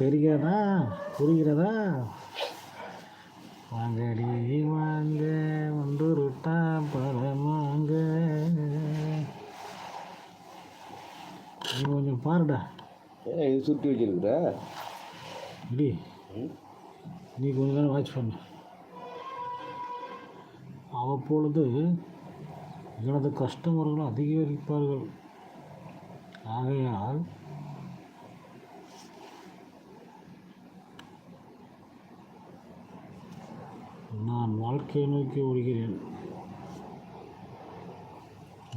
தெரிகிறதா? புரிகிறதா? வாங்கடி வாங்க. வந்துருட்டா பழம் வாங்க. நீ கொஞ்சம் பாருடா. இது சுட்டி வச்சிருக்குற? இடி நீ கொஞ்ச நேரம் வாட்ச் பண்ணு. அவ்வப்பொழுது எனது கஸ்டமர்கள் அதிகரிப்பார்கள். ஆகையால் நான் வாழ்க்கையை நோக்கி ஓடுகிறேன்.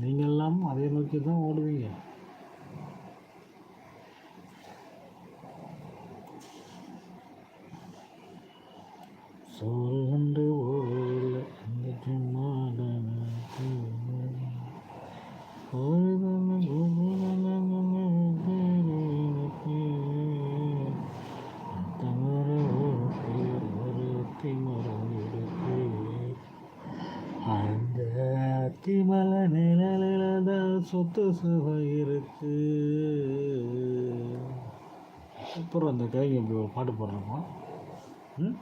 நீங்கள்லாம் அதை நோக்கி தான் ஓடுவீங்க சோறு கண்டு ஓடல அந்த சும்மாதான அந்த அத்திமலை நிழலில் தான் சொத்து சுகம் இருக்கு அப்புறம் அந்த கைங்க இப்படி ஒரு பாட்டு பாடுறப்போ ம்?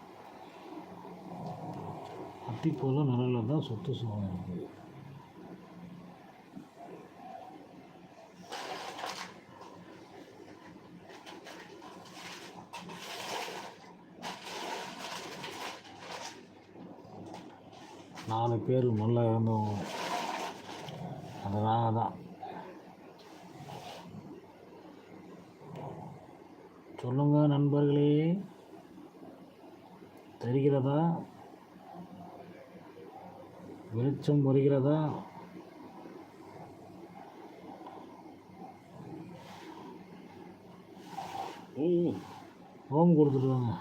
அத்திப்போல நிழலில் தான் சொத்து சுகம் இருக்குது நாலு பேர் நல்லா இருந்தவங்க அது நாங்கள் தான் சொல்லுங்க நண்பர்களே. தெரிகிறதா? வெளிச்சம் வருகிறதா? ம் கொடுத்துருவாங்க கொடுத்துட்டு வாங்க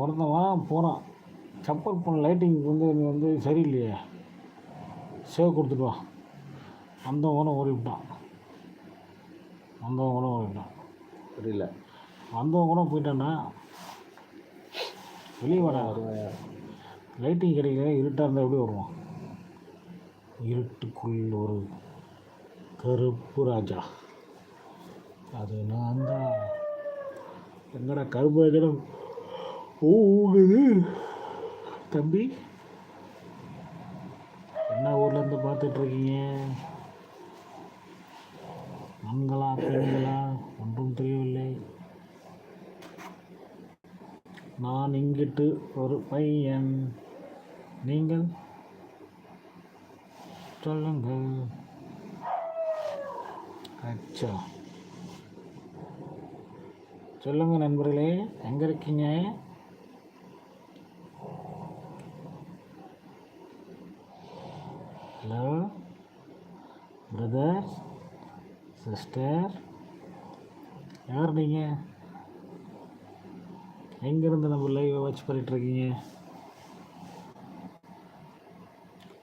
ஒருத்தன் போகிறான் செப்பல் பண்ண லைட்டிங் வந்து நீ வந்து சரியில்லையே. சேவ் கொடுத்துட்டு வா. அந்த கூட ஓடிவிட்டான் வந்தவன் கூட ஓடிவிட்டான் புரியல. வந்தவன் கூட போயிட்டான்னா வெளியே வருவாயா லைட்டிங் கிடைக்கல இருட்டாக இருந்தால் எப்படி வருவான்? இருட்டுக்குள் ஒரு கருப்பு ராஜா. அது நான் தான். எங்கடா கருப்பு ராஜா ஓடுது தம்பி என்ன ஊர்லேருந்து பார்த்துட்ருக்கீங்க ஆண்களா பெண்களா ஒன்றும் தெரியவில்லை. நான் இங்கிட்டு ஒரு பையன். நீங்கள்? சொல்லுங்கள். அச்சா. சொல்லுங்க நண்பர்களே எங்கே இருக்கீங்க? ஹலோ? Brothers sister. யார் நீங்கள் எங்கேருந்து நம்ம லைவை வாட்ச் பண்ணிகிட்ருக்கீங்க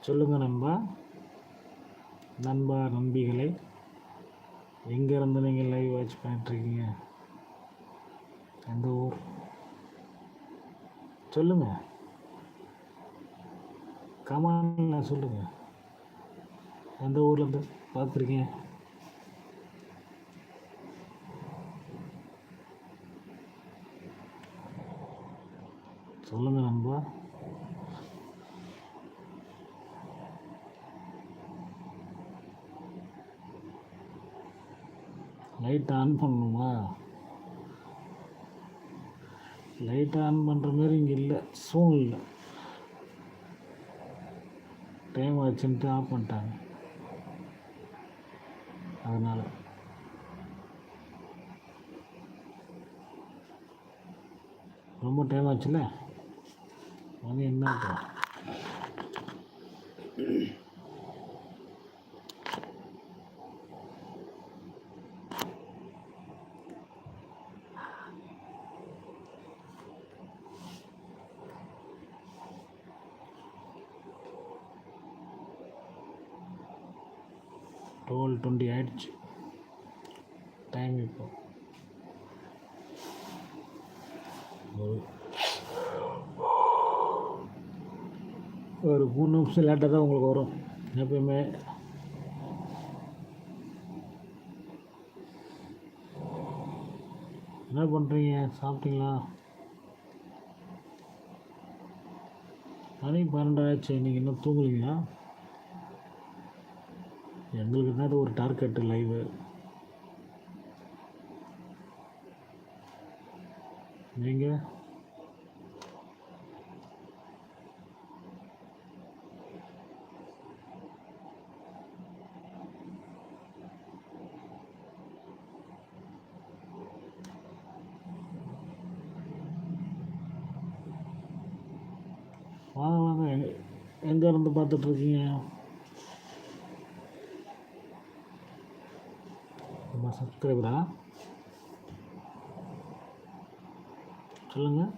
சொல்லுங்கள் நண்பா. நண்பா நம்பிகளை எங்கேருந்து நீங்கள் லைவ் வாட்ச் பண்ணிகிட்ருக்கீங்க எந்த ஊர்? சொல்லுங்கள் கமானில் சொல்லுங்கள் எந்த ஊர்லேருந்து பார்த்துருக்கீங்க? சொல்லுங்க நண்பா. லைட் ஆன் பண்ணணுமா? லைட் ஆன் பண்ணுற மாதிரி இங்கே இல்லை. சூழ்நிலை டைம் ஆச்சுன்ட்டு ஆஃப் பண்ணிட்டாங்க. அதனால். ரொம்ப டைம் ஆச்சுல்ல? மணி என்ன டுவெல் டுவெண்ட்டி ஆயிடுச்சு டைம் இப்போ ஒரு ஒரு மூணு நிமிஷம் லேட்டாக தான் உங்களுக்கு வரும். எப்பயுமே. என்ன பண்ணுறீங்க சாப்பிட்டீங்களா? மணி பன்னெண்டாயிடுச்சு நீங்கள் இன்னும் தூங்குறீங்களா எங்களுக்கு தான் ஒரு டார்கெட்டு லைவு. நீங்கள் வாங்க வாங்க எங்க எங்கே இருந்து பார்த்துட்ருக்கீங்க நம்ம சப்ஸ்கிரைபரா சொல்லுங்கள்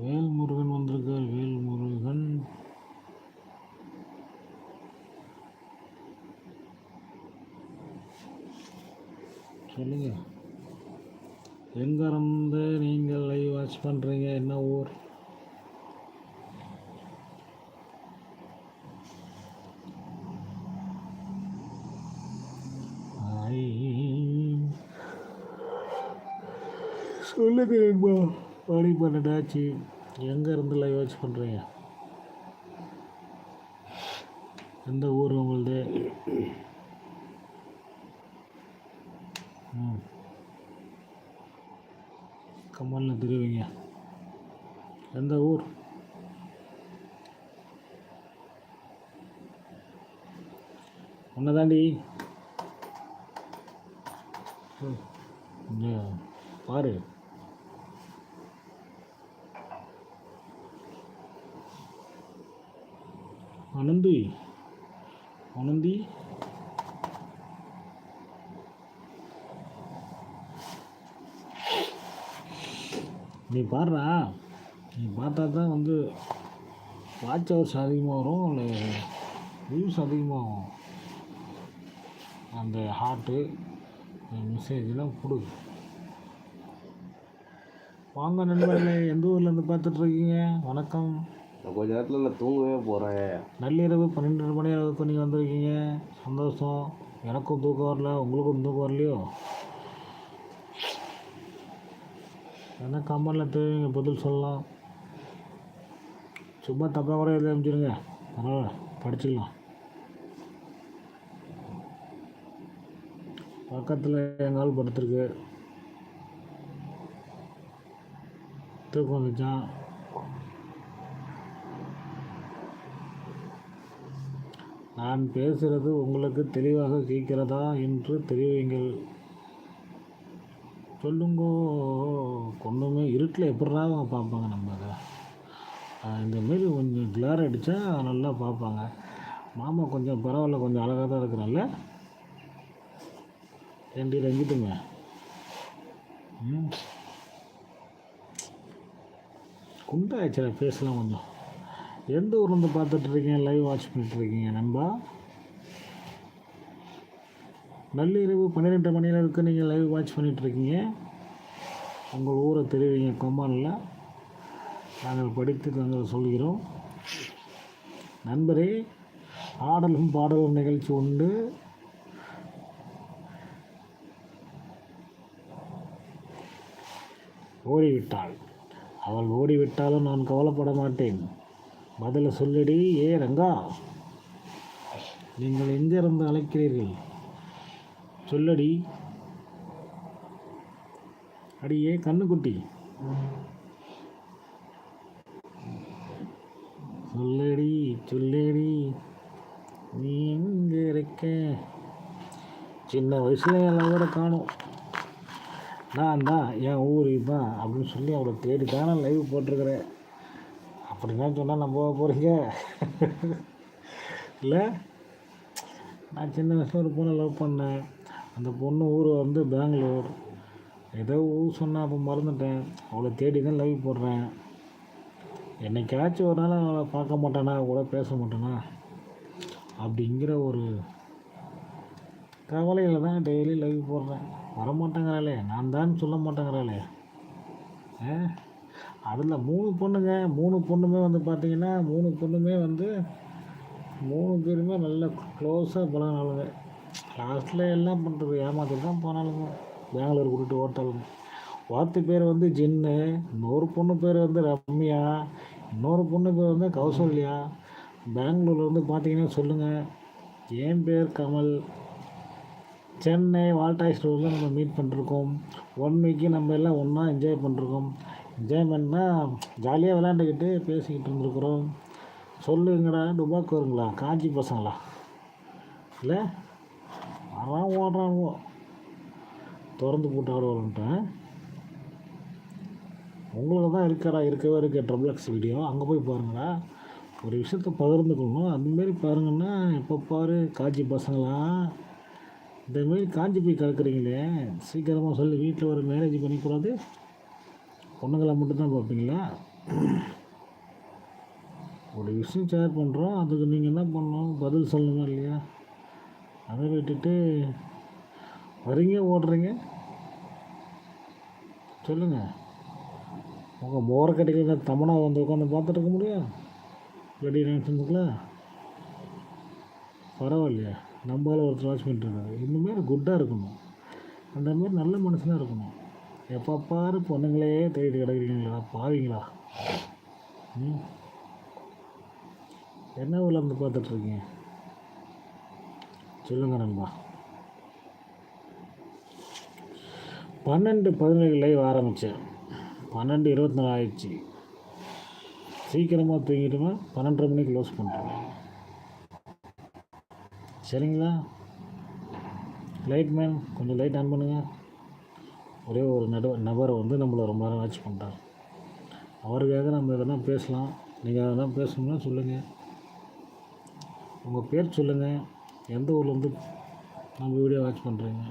வேல்முருகன் வந்திருக்கார். வேல்முருகன். சொல்லுங்கள் எங்கேருந்து நீங்கள் லைவ் வாட்ச் பண்ணுறீங்க என்ன ஊர்? ஐ. சொல்லுங்க நண்பா மணி பன்னெண்டாச்சு எங்கேருந்து லைவ் வாட்ச் பண்ணுறீங்க எந்த ஊர் உங்களுது? ம். கமலில் தெரிவிங்க எந்த ஊர்? ஒன்றதாண்டி இங்கே பாரு. அனந்தி. அனந்தி. நீ பாடுறா நீ பார்த்தா தான் வந்து வாட்ச் ஹவர்ஸ் அதிகமாக வரும் இல்லை வியூஸ் அதிகமாகும் அந்த ஹார்ட்டு மெசேஜெலாம் கொடு. வாங்க நண்பர்களே எந்த ஊர்லேருந்து பார்த்துட்ருக்கீங்க வணக்கம். நான் கொஞ்ச நேரத்தில் நான் தூங்கவே போகிறேன் நள்ளிரவு பன்னெண்டு மணி அளவுக்கு நீங்கள் வந்திருக்கீங்க. சந்தோஷம். எனக்கும் தூக்கம் வரல உங்களுக்கும் தூக்கம் வரலையோ? என்ன கமெண்டில் தெரியுங்க பதில் சொல்லலாம். சும்மா தப்பாக கூட எழுதி அமைச்சிருங்க அதனால் படிச்சுக்கலாம். பக்கத்தில் எங்கள் ஆள் படுத்துருக்கு. தூக்கம் வந்துச்சான் நான் பேசுகிறது உங்களுக்கு தெளிவாக கேட்கிறதா என்று தெரிவிங்கள் சொல்லுங்கோ கொண்டுமே இருட்டில் எப்படா அவங்க பார்ப்பாங்க நம்ம அதை. இந்த மாரி கொஞ்சம் கிளார் அடித்தா நல்லா பார்ப்பாங்க. மாமா கொஞ்சம் பரவாயில்ல கொஞ்சம் அழகாக தான் இருக்கிறான்ல. ஏண்டி ரஞ்சிட்டுங்க ம். குண்டாயிடுச்சு பேசலாம் கொஞ்சம். எந்த ஊர்லேருந்து பார்த்துட்டு இருக்கீங்க? லைவ் வாட்ச் பண்ணிகிட்ருக்கீங்க இருக்கீங்க நண்பா? நள்ளிரவு பன்னிரெண்டு மணியில் இருக்கு நீங்கள் லைவ் வாட்ச் பண்ணிட்டு இருக்கீங்க உங்கள் ஊரை தெரிவிங்க கொம்பானில். நாங்கள் படித்து நாங்கள் சொல்கிறோம். நண்பரே ஆடலும் பாடலும் நிகழ்ச்சி உண்டு. ஓடிவிட்டாள். அவள் ஓடிவிட்டாலும் நான் கவலைப்பட மாட்டேன். பதில சொல்லடி ஏ ரங்கா நீங்கள் எங்கிருந்து அழைக்கிறீர்கள்? சொல்லடி. அடியே கண்ணுக்குட்டி. சொல்லடி சொல்லடி. நீ எங்கே இருக்கேன் சின்ன வயசில் எல்லாம் கூட காணும். நான் தான் என் ஊர் இதுதான் அப்படின்னு சொல்லி அவளை தேடி தானே லைவ் போட்டிருக்கிறேன் அப்படின்னா சொன்னால் நம்ப போகிறீங்க இல்லை? நான் சின்ன வயசில் ஒரு பொண்ணை லவ் பண்ணேன். அந்த பொண்ணு ஊர் வந்து பெங்களூர். ஏதோ ஊர் சொன்னால் அப்போ மறந்துட்டேன். அவளை தேடி தான் லைவ் போடுறேன். என்னைக்காச்சும் ஒரு நாள் அவளை பார்க்க மாட்டேனா? கூட பேச மாட்டேனா? அப்படிங்கிற ஒரு கவலையில் தான் டெய்லி லைவ் போடுறேன். வரமாட்டேங்கிறாளே. நான் தான் சொல்ல மாட்டேங்கிறாளே. ஆ? அதில் மூணு பொண்ணுங்க. மூணு பொண்ணுமே வந்து பார்த்தீங்கன்னா மூணு பொண்ணுமே வந்து மூணு பேருமே நல்ல க்ளோஸாக பழகினாளுங்க லாஸ்ட்டில் எல்லாம் பண்ணுறது ஏமாத்திட்டு தான் போனாலுங்க. பெங்களூர் கூட்டிட்டு ஓட்டாலுங்க வாத்து பேர் வந்து ஜின்னு இன்னொரு பொண்ணு பேர் வந்து ரம்யா இன்னொரு பொண்ணு பேர் வந்து கௌசல்யா. பெங்களூரில் வந்து பார்த்தீங்கன்னா சொல்லுங்கள் என் பேர் கமல். சென்னை வால்டாய் ஸ்டோரில் நம்ம மீட் பண்ணிருக்கோம். ஒன் வீக்கு நம்ம எல்லாம் ஒன்றா என்ஜாய் பண்ணிருக்கோம். என்ஜாய்மெண்ட்னா ஜாலியாக விளையாண்டுக்கிட்டு பேசிக்கிட்டு இருந்துருக்குறோம். சொல்லுங்கடா டுபாக்கு வருங்களா? காஞ்சி பசங்களா? இல்லை? வரான் ஓடுறானுவோ திறந்து போட்டு ஆடுவான்ட்டேன் உங்களுக்கு தான் இருக்காடா இருக்கவே இருக்க ட்ரபிள் எக்ஸ் வீடியோ அங்கே போய் பாருங்கடா. ஒரு விஷயத்த பகிர்ந்துக்கணும். அந்தமாரி பாருங்கன்னா எப்போ பாரு காஞ்சி பசங்களாம் இந்தமாரி காஞ்சி போய் கலக்குறீங்களே. சீக்கிரமாக சொல்லி வீட்டில் ஒரு மேரேஜ் பண்ணிக்கூடாது. பொண்ணுங்களை மட்டும்தான் பார்ப்பீங்களா? ஒரு விஷயம் ஷேர் பண்ணுறோம் அதுக்கு நீங்கள் என்ன பண்ணணும்? பதில் சொல்லணுமா இல்லையா? அதை விட்டுட்டு வரீங்க ஓடுறீங்க. சொல்லுங்கள் உங்கள் மோர கடையில் தமனா வந்து உட்காந்து பார்த்துட்டு இருக்க முடியும் ரெடி நினச்சிருந்துங்களா பரவாயில்லையா. நம்மளால் ஒருத்தர் வாட்ச் பண்ணிட்டுருக்காரு இந்தமாரி குட்டாக இருக்கணும். அந்த மாதிரி நல்ல மனுஷனாக இருக்கணும். எப்போ பாரு பொண்ணுங்களே தேடி கிடக்குறீங்களா? பாவீங்களா? ம். என்ன ஊரில் இருந்து பார்த்துட்ருக்கீங்க சொல்லுங்க நண்பா. பன்னெண்டு பதினேழு லைவ் ஆரம்பித்தேன் பன்னெண்டு இருபத்தி நாலு ஆயிடுச்சு. சீக்கிரமாக தூங்கிட்டுமா? பன்னெண்டரை மணிக்கு க்ளோஸ் பண்ணுறேன் சரிங்களா? லைட் மேன் கொஞ்சம் லைட் ஆன் பண்ணுங்கள் ஒரே ஒரு நடு நபரை வந்து நம்மளை ரொம்ப நேரம் வாட்ச் பண்ணுறார் அவருக்காக நம்ம எதனா பேசலாம். நீங்கள் எதனா பேசணும்னா சொல்லுங்கள் உங்கள் பேர் சொல்லுங்கள் எந்த ஊர்லேருந்து நம்ம வீடியோ வாட்ச் பண்ணுறீங்க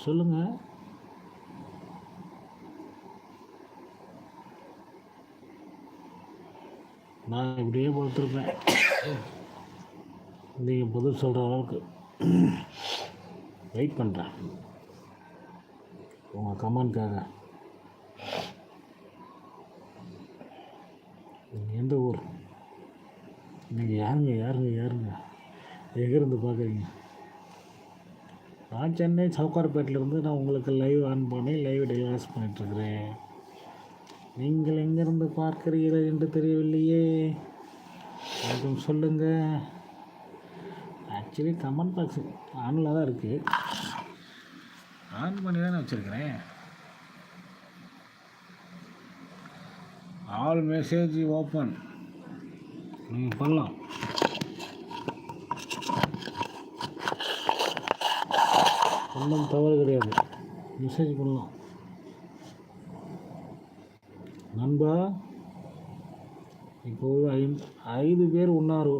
சொல்லுங்கள் நான் இப்படியே படுத்துருப்பேன் நீங்கள் பதில் சொல்கிற அளவுக்கு. வெயிட் பண்ணுறேன் உங்கள் கமெண்ட்காக நீங்கள் எந்த ஊர் நீங்கள் யாருங்க யாருங்க யாருங்க? எங்கேருந்து பார்க்குறீங்க நான் சென்னை சவுக்கார்பேட்டிலேருந்து நான் உங்களுக்கு லைவ் ஆன் பண்ணி லைவ் டெலிவரிஸ் பண்ணிகிட்ருக்குறேன் நீங்கள் எங்கேருந்து பார்க்கிறீர்கள் என்று தெரியவில்லையே. கொஞ்சம் சொல்லுங்கள் ஆக்சுவலி கமெண்ட் பாக்ஸ் ஆனில் தான் இருக்குது ஆன் பண்ணி தானே வச்சுருக்கிறேன். ஆல் மெசேஜ் ஓப்பன் நீங்கள் பண்ணலாம் ஒன்றும் தவறு கிடையாது மெசேஜ் பண்ணலாம் నన్బా ఇప్పుడు ఐ ఐదు పేరు ఉన్నారు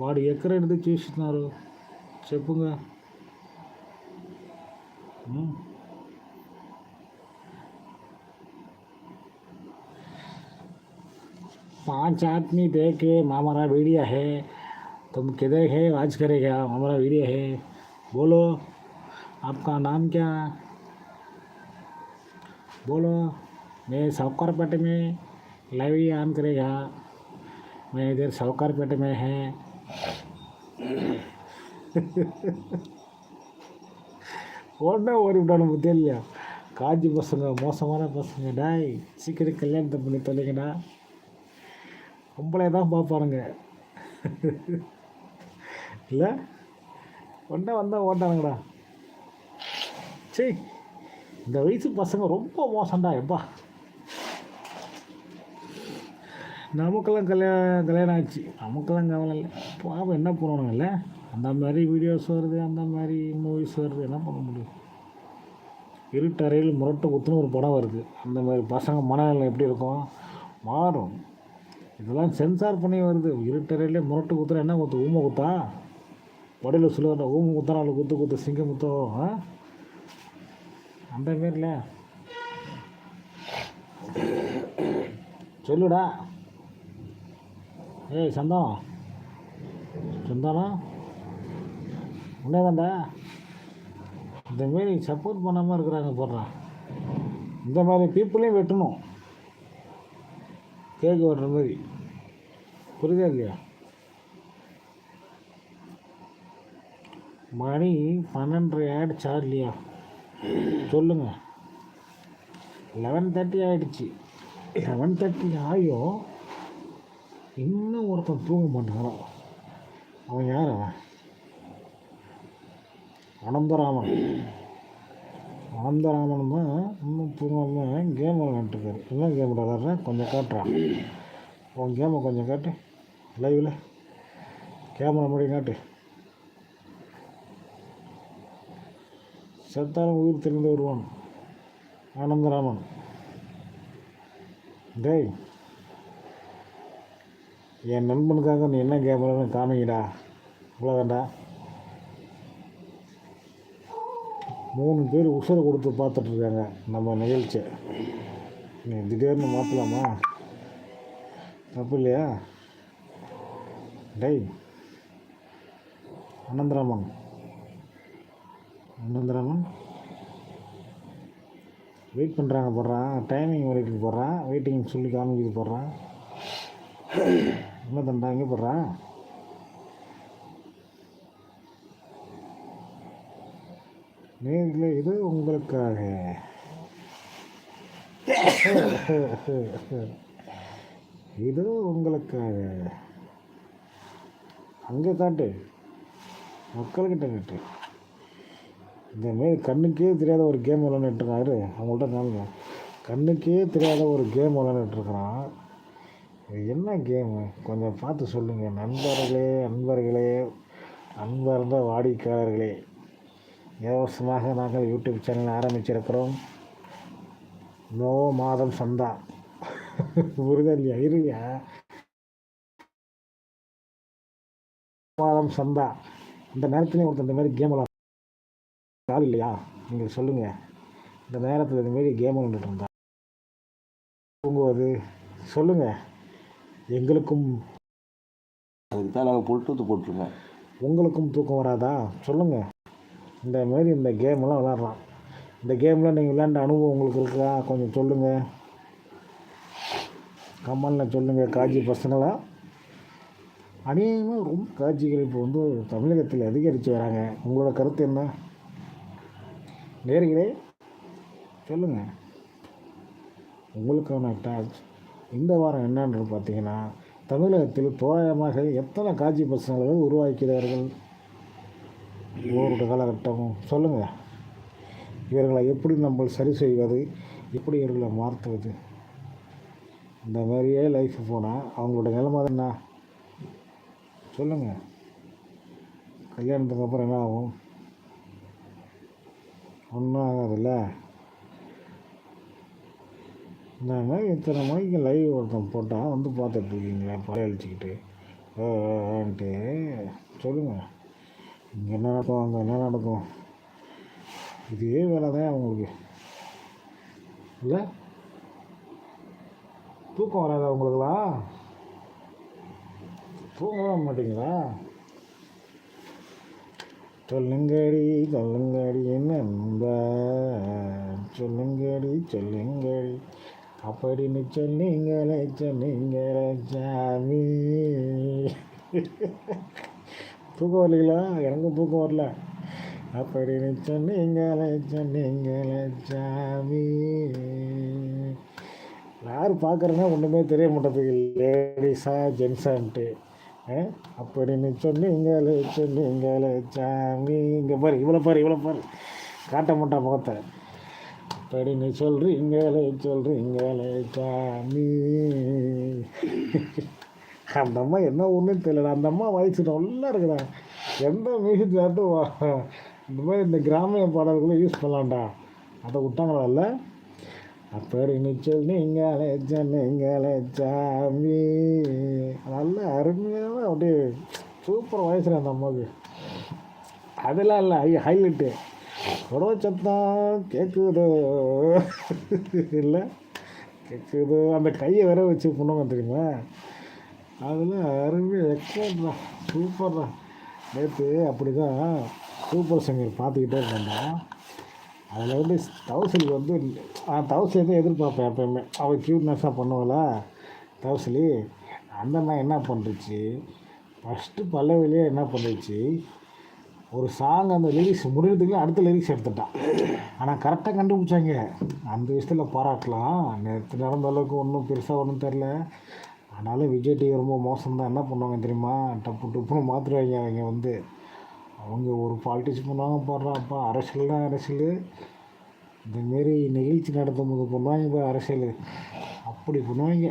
వాడు ఎక్కడ ఎందుకు చూస్తున్నారు చెప్పుగా पांच आदमी देख के हमारा वीडियो है तुम किधर है आज करेगा हमारा वीडियो है बोलो आपका नाम क्या बोलो मैं सावकारपेट में लाइव ऑन करेगा मैं इधर सावकारपेट में है உடனே ஓடி விட்டானு தெரியலையா காஞ்சி பசங்க மோசமான பசங்க டாய் சீக்கிரம் கல்யாணத்தை பண்ணி தொலைங்கடா பொம்பளை தான் பார்ப்பானுங்க. இல்லை? உடனே வந்தால் ஓட்டானுங்கடா. சரி இந்த வயசு பசங்க ரொம்ப மோசம்டா எப்பா. நமக்கெல்லாம் கல்யாணம் கல்யாணம் ஆச்சு நமக்கெல்லாம் கவலை இல்லை. பாவம் என்ன பண்ணணுங்கல்ல அந்த மாதிரி வீடியோஸ் வருது அந்த மாதிரி மூவிஸ் வருது என்ன பண்ண முடியும்? இருட்டறையில் முரட்டை குத்துன்னு ஒரு படம் வருது. அந்த மாதிரி பசங்க மனநிலை எப்படி இருக்கும்? மாறும். இதெல்லாம் சென்சார் பண்ணி வருது. இருட்டறையிலே முரட்டு குத்துற என்ன குத்து? ஊமை குத்தா? வடையில் சொல்லுவாங்க ஊமை குத்தா நாலு குத்து குத்து சிங்கம் குத்தோ அந்த மாரில. சொல்லுடா. ஏய் சந்தானம் சந்தானம் உன்னதாண்டா இந்தமாரி சப்போர்ட் பண்ணாமல் இருக்கிறாங்க போடுறான் இந்த மாதிரி பீப்புளையும் வெட்டணும். கேக்கு வர்ற மாதிரி. புரியுதா இல்லையா? மணி பன்னெண்டரை ஆகிடுச்சா இல்லையா சொல்லுங்கள் லெவன் தேர்ட்டி ஆகிடுச்சு லெவன் தேர்ட்டி ஆகியும் இன்னும் ஒருத்தன் தூங்க மாட்டான் அவன் யார்? அவன் அனந்தராமன். அனந்தராமன் தான் இன்னும் தூங்காமல் கேம் விளாண்டுருக்காரு என்ன கேம் விளாட்றேன் கொஞ்சம் காட்டுறான் உன் கேமை கொஞ்சம் காட்டு. லைவில் கேமரா முடி காட்டு. செத்தாலும் உயிர் தெரிந்து வருவான். ஆனந்தராமன். டேய். என் நண்பனுக்காக நீ என்ன கேமரான்னு காமிங்கடா. இவ்வளோதான்டா மூணு பேர் உசுரை கொடுத்து பார்த்துட்ருக்காங்க நம்ம நிகழ்ச்சி. நீ திடீர்னு மாற்றலாமா தப்பு இல்லையா? டெய் அனந்தராமன். அனந்தராமன்? வெயிட் பண்ணுறாங்க போடுறான் டைமிங் வரைக்கும் போடுறான் வெயிட்டிங் சொல்லி காமிக்கிது போடுறான் என்ன தண்டா போடுறான் நேர்களே இது உங்களுக்காக. இது உங்களுக்காக. அங்கே காட்டு மக்கள்கிட்ட காட்டு இந்தமாரி கண்ணுக்கே தெரியாத ஒரு கேம் விளாண்டுருக்காரு அவங்கள்ட்ட காணுங்க கண்ணுக்கே தெரியாத ஒரு கேம் விளாண்டுருக்குறான் இது என்ன கேமு கொஞ்சம் பார்த்து சொல்லுங்கள் நண்பர்களே அன்பர்களே அன்பார்ந்த வாடிக்கையாளர்களே. இலவசமாக நாங்கள் யூடியூப் சேனல் ஆரம்பிச்சிருக்கிறோம். நோ மாதம் சந்தா. புரியுதா இல்லையா? இருங்க மாதம் சந்தா. இந்த நேரத்துலேயும் ஒருத்தர் இந்த மாதிரி கேம் விளாட ஆள் இல்லையா? நீங்கள் சொல்லுங்கள் இந்த நேரத்தில் இந்த மாதிரி கேம் விளாண்டுட்டு இருந்தா தூங்குவது. சொல்லுங்கள் எங்களுக்கும் அதுக்கு தான் நாங்கள் புல்டூத்து போட்டிருக்கோம். உங்களுக்கும் தூக்கம் வராதா? சொல்லுங்கள் இந்த மாதிரி இந்த கேம்லாம் விளாட்றான் இந்த கேமில் நீங்கள் விளையாண்ட அனுபவம் உங்களுக்கு இருக்கா? கொஞ்சம் சொல்லுங்கள் கமலில் சொல்லுங்கள் காட்சி பசங்களாக அநேகமாக ரொம்ப காட்சிகள் இப்போ வந்து தமிழகத்தில் அதிகரித்து வராங்க. உங்களோட கருத்து என்ன? நேர்களே சொல்லுங்கள் உங்களுக்கான டாக்ஸ் இந்த வாரம் என்னன்னு பார்த்தீங்கன்னா தமிழகத்தில் தோராயமாக எத்தனை காட்சி பசங்களை உருவாக்கிறார்கள்? இவருடைய காலகட்டமும். சொல்லுங்கள் இவர்களை எப்படி நம்ம சரி செய்வது? எப்படி இவர்களை மாற்றுவது? இந்த மாதிரியே லைஃப் போனால் அவங்களோட நிலைமை என்ன? சொல்லுங்கள் கல்யாணத்துக்கு அப்புறம் என்ன ஆகும்? ஒன்றும் ஆகாதுல்ல? என்னங்க இத்தனை மணிக்கு லைவ் ஒருத்தன் போட்டால் வந்து பார்த்துட்ருக்கீங்களே பழைய அழிச்சிக்கிட்டு சொல்லுங்கள் இங்கே என்ன நடக்கும் அங்கே என்ன நடக்கும் இதே வேலை தான் அவங்களுக்கு. இல்லை? தூக்கம் வராதா உங்களுக்குலாம் தூங்கவே மாட்டீங்களா? சொல்லுங்கடி சொல்லுங்கடி என்ன சொல்லுங்கடி சொல்லுங்கடி. அப்படின்னு சொன்னீங்களே சொன்னீங்களே சாமி. தூக்கம் வரலைங்களா? எனக்கும் தூக்கம் வரல. அப்படி சொன்னீங்களே சொன்னீங்களே சாமி. யார் பார்க்குறேன்னா ஒன்றுமே தெரிய மாட்டேங்குது. லேடிஸா ஜென்ஸான்ட்டு. அப்படின்னு சொன்னீங்களே சொன்னீங்களே சாமி. இங்கே பாரு இவ்வளோ பாரு இவ்வளோ பாரு. காட்ட மாட்டான் முகத்தை. அப்படின்னு சொல்கிறீங்களே சொல்கிறீங்களே சாமி. அந்த அம்மா என்ன ஒன்றும் தெரியல அந்த அம்மா வயசு நல்லா இருக்குடா. எந்த மியூசிக் ஆட்டும் இந்த மாதிரி இந்த கிராமிய பாடல்களை யூஸ் பண்ணலாம்டா. அதை விட்டாங்களா இல்லை அப்படி நீச்சல் நீங்களே நீங்கள் சாமி. நல்ல அருமையான அப்படியே சூப்பர் வயசுல அந்த அம்மாவுக்கு. அதெல்லாம் இல்லை ஐ ஹைலைட்டு உடவ சத்தம் கேட்குதோ இல்லை? கேட்குதோ அந்த கையை வேற வச்சு பண்ணுவாங்க தெரியுமா அதெல்லாம் அருமையாக எக்ஸ்பர்ட் தான் சூப்பர் தான் நேற்று அப்படி தான் சூப்பர் சிங்கர் பார்த்துக்கிட்டே இருந்தேன்டா அதில் வந்து தவசலி வந்து நான் தவசலி தான் எதிர்பார்ப்பேன் எப்பயுமே. அவள் க்யூட்னஸாக பண்ணுவாளா? தவசலி அந்த அண்ணா என்ன பண்ணுச்சு ஃபஸ்ட்டு பல்லவிலே என்ன பண்ணுச்சு ஒரு சாங் அந்த லிரிக்ஸ் முடிகிறதுக்குள்ள அடுத்த லிரிக்ஸ் எடுத்துட்டான். ஆனால் கரெக்டாக கண்டுபிடிச்சாங்க. அந்த விஷயத்தில் பாராட்டலாம். நேற்று நடந்த அளவுக்கு ஒன்றும் பெருசாக ஒன்றும் தெரில அதனால் விஜய் டிவி ரொம்ப மோசம்தான். என்ன பண்ணுவாங்க தெரியுமா? டப்பு டப்புன்னு மாற்றுவாங்க அவங்க வந்து. அவங்க ஒரு பாலிட்டிக்ஸ் பண்ணுவாங்க போடுறாப்பா அரசியல் தான் அரசியல். இந்தமாரி நிகழ்ச்சி நடத்தும் போது பண்ணுவாங்க இப்போ அரசியல். அப்படி பண்ணுவாங்க.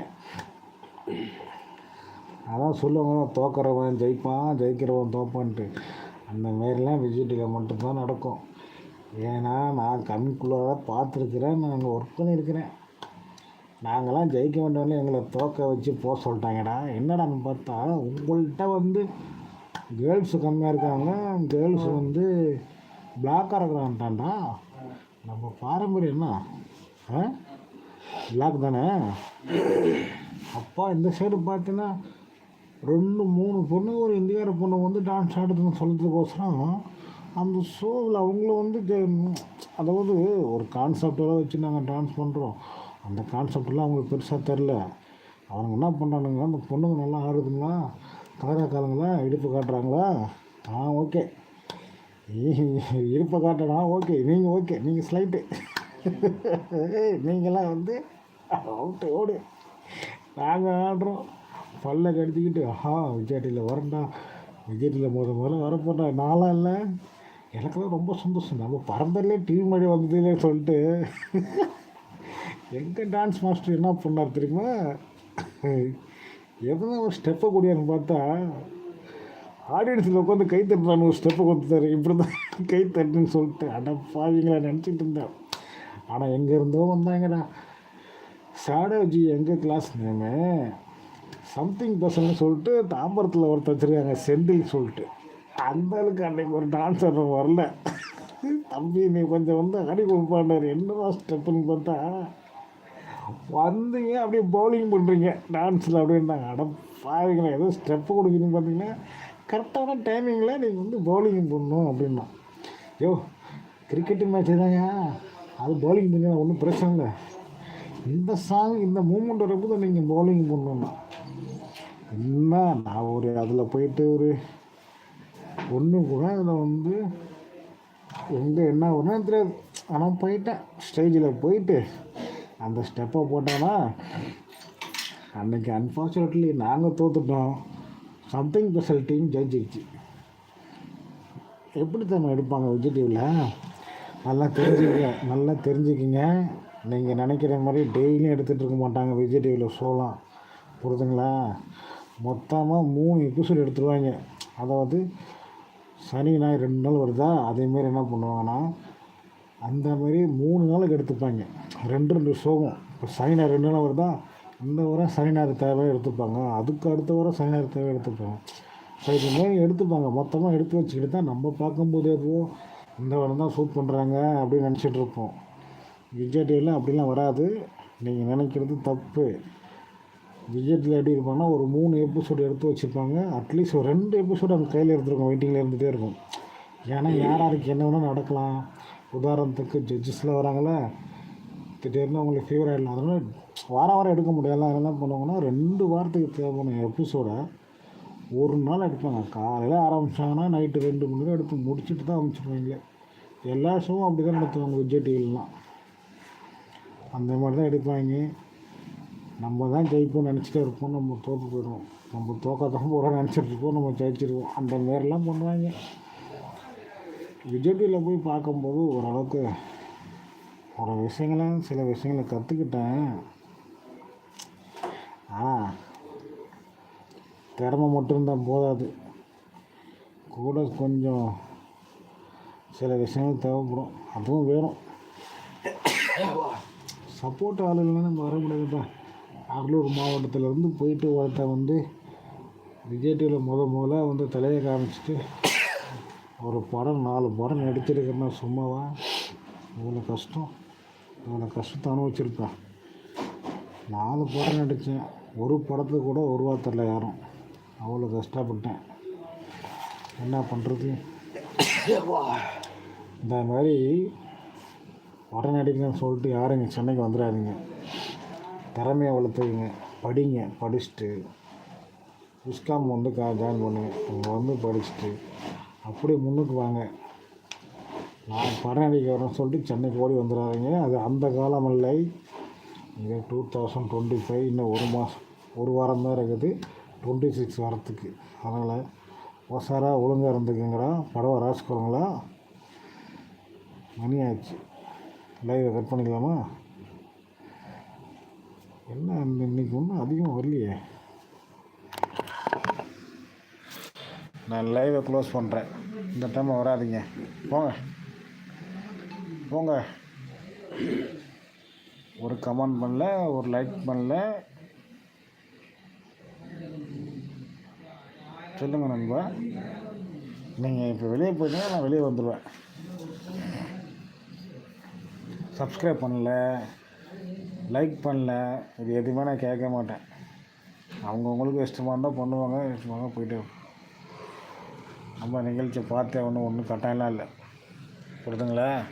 அதான் சொல்லுவாங்க தோக்கிறவன் ஜெயிப்பான் ஜெயிக்கிறவன் தோப்பான்ட்டு. அந்த மாரிலாம் விஜய் டிவியில் மட்டும்தான் நடக்கும். ஏன்னா நான் கண்குள்ளார பார்த்துருக்குறேன் நான் ஒர்க் பண்ணியிருக்கிறேன். நாங்களாம் ஜெயிக்க வேண்டியவங்க எங்களை தோக்க வச்சு போக சொல்லிட்டாங்கடா. என்னடான்னு பார்த்தா உங்கள்கிட்ட வந்து கேர்ள்ஸு கம்மியாக இருக்காங்க. கேர்ள்ஸ் வந்து பிளாக்காக இருக்கிறான்ட்டான்டா. நம்ம பாரம்பரியம் என்ன? ஆ? பிளாக் தானே? அப்பா இந்த சைடு பார்த்தீங்கன்னா ரெண்டு மூணு பொண்ணு ஒரு இந்தியார பொண்ணு வந்து டான்ஸ் ஆடுதுன்னு சொல்கிறதுக்கோசரம் அந்த ஷோவில் அவங்களும் வந்து அதாவது ஒரு கான்செப்டெல்லாம் வச்சு நாங்கள் டான்ஸ் பண்ணுறோம் அந்த கான்செப்டெலாம் அவங்களுக்கு பெருசாக தெரில அவனுங்க என்ன பண்ணுறானுங்க அந்த பொண்ணுங்க நல்லா ஆடுதுங்களா? கலரா காலங்களா? இடுப்பு காட்டுறாங்களா? ஆ ஓகே. இடுப்பை காட்டடா ஓகே. நீங்கள் ஓகே. நீங்கள் ஸ்லைட்டு நீங்களாம் வந்து அவுட்டு ஓடு. நாங்கள் ஆடுறோம். பல்ல கடிச்சிக்கிட்டு ஆஹா விஜய் வரண்டா வரேன்டா முத முதல்ல வரப்போட்டா நாளாக இல்லை. எனக்கெல்லாம் ரொம்ப சந்தோஷம். நம்ம பரம்பரையிலே டிவி மாதிரி வந்ததுலே சொல்லிட்டு. எங்கள் டான்ஸ் மாஸ்டர் என்ன பண்ணார் தெரியுமா? எதனா ஒரு ஸ்டெப்பை கூடியான்னு பார்த்தா ஆடியன்ஸில் உட்காந்து கை தட்டுறான்னு ஒரு ஸ்டெப்பை கொடுத்துட்டாரு இப்படி தான் கை தட்டுன்னு சொல்லிட்டு அட பாவிங்களா நினச்சிட்டு இருந்தேன். ஆனால் எங்கே இருந்தோ வந்தாங்கடா. சாடோஜி எங்கள் கிளாஸ் நேமு சம்திங் பர்சன்னு சொல்லிட்டு தாம்பரத்தில் ஒருத்தர் வச்சுருக்காங்க செந்தில் சொல்லிட்டு. அந்த அளவுக்கு அன்றைக்கு ஒரு டான்ஸர் வரல. தம்பி நீ கொஞ்சம் வந்து அடி கொடுப்பாண்டார் என்னதான் ஸ்டெப்புன்னு பார்த்தா வந்தீங்க அப்படியே பவுலிங் பண்ணுறீங்க டான்ஸில் அப்படின்னாங்க அட பாருங்களா ஏதோ ஸ்டெப்பு கொடுக்குறீங்க பார்த்தீங்கன்னா கரெக்டான டைமிங்கில் நீங்கள் வந்து பவுலிங் பண்ணணும் அப்படின்னா. யோ கிரிக்கெட்டு மேட்ச் தாங்க அது பவுலிங் பண்ணுங்க ஒன்றும் பிரச்சனை இல்லை. இந்த சாங் இந்த மூமெண்ட் வரும்போது நீங்கள் பவுலிங் பண்ணணும்னா. என்ன? நான் ஒரு அதில் போயிட்டு ஒரு ஒன்று கூட அதில் வந்து எங்கே என்ன ஒன்றும் தெரியாது. ஆனால் போயிட்டேன். ஸ்டேஜில் போயிட்டு அந்த ஸ்டெப்பை போட்டானா? அன்றைக்கி அன்ஃபார்ச்சுனேட்லி நாங்கள் தோத்துட்டோம். சம்திங் ஸ்பெஷல் டீம் ஜெயிச்சிருச்சு. எப்படி தான் எடுப்பாங்க விஜய் டிவியில் நல்லா தெரிஞ்சுக்க நல்லா தெரிஞ்சுக்கிங்க. நீங்கள் நினைக்கிற மாதிரி டெய்லியும் எடுத்துகிட்டு இருக்க மாட்டாங்க விஜய் டிவியில் ஷோலாம் புரிதுங்களா? மொத்தமாக மூணு எபிசோடு எடுத்துருவாங்க. அதாவது சனி ஞாயிறு ரெண்டு நாள் வருதா? அதேமாரி என்ன பண்ணுவாங்கன்னா அந்த மாதிரி மூணு நாளுக்கு எடுத்துப்பாங்க. ரெண்டு ரெண்டு சோகம். இப்போ சனி ரெண்டு நாள் வருதா? இந்த வாரம் சனி தேவை எடுத்துப்பாங்க. அதுக்கு அடுத்த வாரம் சனி தேவை எடுத்துப்பாங்க. ஸோ இதுமாரி எடுத்துப்பாங்க. மொத்தமாக எடுத்து வச்சுக்கிட்டு தான் நம்ம பார்க்கும்போது எதுவும் இந்த வாரம் தான் சூட் பண்ணுறாங்க அப்படின்னு நினச்சிட்டு இருப்போம். விஜய்டியில் அப்படிலாம் வராது. நீங்கள் நினைக்கிறது தப்பு. விஜய்டியில் எப்படி இருப்பாங்கன்னா ஒரு மூணு எபிசோடு எடுத்து வச்சுருப்பாங்க அட்லீஸ்ட் ஒரு ரெண்டு எபிசோடு அவங்க கையில் எடுத்துருக்கோம். வெயிட்டிங்கில் இருந்துகிட்டே இருக்கும். ஏன்னா யார் யாருக்கு என்ன வேணால் நடக்கலாம். உதாரணத்துக்கு ஜட்ஜஸ்லாம் வராங்களே திடீர்னு அவங்களுக்கு ஃபீவர் ஆகிடலாம் அதனால் வாரம் வாரம் எடுக்க முடியல அதனால என்ன பண்ணுவாங்கன்னா ரெண்டு வாரத்துக்கு தேவையான எபிசோடை ஒரு நாள் எடுப்பாங்க. காலையில் ஆரம்பித்தாங்கன்னா நைட்டு ரெண்டு மணி நேரம் எடுத்து முடிச்சுட்டு தான் அமைச்சிருவாங்க எல்லா ஷோவும் அப்படி தான் நடத்துவாங்க விஜய் டிவிலாம் அந்த மாதிரி தான் எடுப்பாங்க. நம்ம தான் ஜெயிப்போம்னு நினச்சிட்டே இருப்போம். நம்ம தோற்று போயிடுவோம். நம்ம தோக்கத்தான் போகிறோம் நினச்சிட்டு இருப்போம். நம்ம ஜெயிச்சிருவோம். அந்த மாரிலாம் பண்ணுவாங்க. விஜய்டியில் போய் பார்க்கும்போது ஓரளவுக்கு ஒரு விஷயங்களை சில விஷயங்களை கற்றுக்கிட்டேன் ஆனால் திறமை மட்டும் போதாது. கூட கொஞ்சம் சில விஷயங்கள் தேவைப்படும். அதுவும் வேணும். சப்போர்ட் ஆள் இல்லைன்னா நம்ம வர முடியாதுப்பா அரியலூர் மாவட்டத்திலேருந்து போயிட்டு ஒருத்தன் வந்து விஜய் டிவியில் முத முதல்ல வந்து தலையை காமிச்சிட்டு ஒரு படம் நாலு படம் நடிச்சிருக்கேன்னா சும்மாவா? இவ்வளோ கஷ்டம்? இவ்வளோ கஷ்டத்தை அனுபவிச்சிருப்பேன் நாலு படம் நடித்தேன் ஒரு படத்துக்கு கூட ஒரு தரல யாரும். அவ்வளோ கஷ்டப்பட்டேன். என்ன பண்ணுறது இந்த மாதிரி படம் நடிக்கணும்னு சொல்லிட்டு யாரும் இங்கே சென்னைக்கு வந்துடாதீங்க. திறமையை வளர்த்துக்குங்க. படிங்க படிச்சுட்டு விஸ்காம் வந்து கா ஜாயின் பண்ணுங்கள் அங்கே வந்து படிச்சுட்டு அப்படியே முன்னுக்கு வாங்க. நான் படம் நடிக்க வரேன்னு சொல்லிட்டு சென்னைக்கு ஓடி வந்துடாதீங்க அது அந்த காலம் இல்லை. இது டூ தௌசண்ட் டுவெண்ட்டி ஃபைவ் இன்னும் ஒரு மாதம் ஒரு வாரம் தான் இருக்குது. டுவெண்ட்டி சிக்ஸ் வரத்துக்கு. அதனால் ஒசாராக ஒழுங்காக இருந்துக்குங்கடா. படம் ராசிக்கோங்களா மணி ஆயிடுச்சு. லைவை கட் பண்ணிக்கலாமா என்ன இன்னைக்கு ஒன்றும் அதிகம் வரலையே. நான் லைவை க்ளோஸ் பண்ணுறேன் இந்த டைம் வராதீங்க. போங்க. போங்க. ஒரு கமெண்ட் பண்ணல ஒரு லைக் பண்ணல. சொல்லுங்கள் நண்பா. நீங்கள் இப்போ வெளியே போயிட்டீங்கன்னா நான் வெளியே வந்துடுவேன் சப்ஸ்கிரைப் பண்ணல லைக் பண்ணல இது எதுவுமே நான் கேட்க மாட்டேன். அவங்கவுங்களுக்கு இஷ்டமாக இருந்தால் பண்ணுவாங்க இஷ்டமாக போயிட்டு நம்ம நிகழ்ச்சியை பார்த்தே ஒன்றும் ஒன்றும் கட்டாயம்லாம் இல்லை. புரியுதுங்களா?